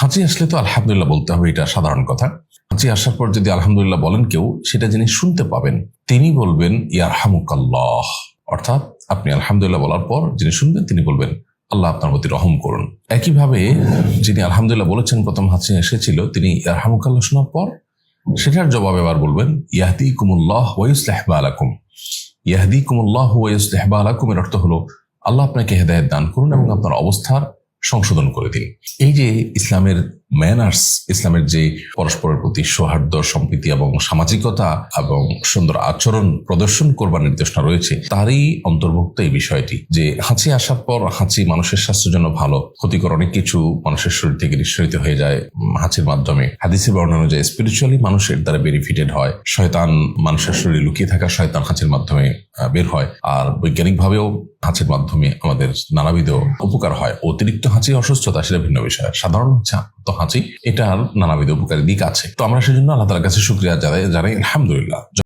হাঁচি আসলে তো আলহামদুলিল্লাহ বলতে হবে, এটা সাধারণ কথা। হাঁচি আসার পর যদি আলহামদুলিল্লাহ বলেন কেউ, সেটা যিনি শুনতে পাবেন, তিনি বলবেন, ইয়ারহামুকাল্লাহ। অর্থাৎ আপনি আলহামদুলিল্লাহ বলার পর যিনি শুনবেন, তিনি বলবেন, আল্লাহ আপনার প্রতি রহম করুন। একইভাবে যিনি আলহামদুলিল্লাহ বলেছেন, প্রথম হাঁচি এসেছিল, তিনি ইয়ারহামুকাল্লাহ শোনার পর সেটার জবাব এবার বলবেন ইয়াহদি কুমুল্লাহ ওয়ুসলেহবা আলাকুম। ইয়াহদি কুমুল্লাহ ওয়ুসলেহবা আলাকুম এর অর্থ হলো, আল্লাহ আপনাকে হেদায়ত দান করুন এবং আপনার অবস্থার সংশোধন করে দিন এই যে ইসলামের ম্যানার্স ইসলামের যে পরস্পরের প্রতি সৌহার্দ্য, সম্প্রীতি এবং সামাজিকতা এবং সুন্দর আচরণ প্রদর্শন করবার নির্দেশনা রয়েছে, তারই অন্তর্ভুক্ত এই বিষয়টি। যে হাঁচি আসার পর হাঁচি মানুষের স্বাস্থ্যের জন্য ভালো, ক্ষতিকর অনেক কিছু মানুষের শরীর থেকে নিঃসরিত হয়ে যায় হাঁচির মাধ্যমে। হাদিসে বর্ণনা অনুযায়ী স্পিরিচুয়ালি মানুষের দ্বারা বেনিফিটেড হয়, শয়তান মানুষের শরীরে লুকিয়ে থাকা শয়তান হাঁচির মাধ্যমে বের হয়, আর বৈজ্ঞানিকভাবেও হাঁচির মাধ্যমে আমাদের নানাবিধ উপকার হয়। অতিরিক্ত হাঁচি অসুস্থতা সেটা ভিন্ন বিষয়। সাধারণ তো হাঁচি, এটার নানাবিধ উপকারী দিক আছে। তো আমরা সেজন্য আল্লাহ তালার কাছে শুক্রিয়া জানাই জানাই আলহামদুলিল্লাহ।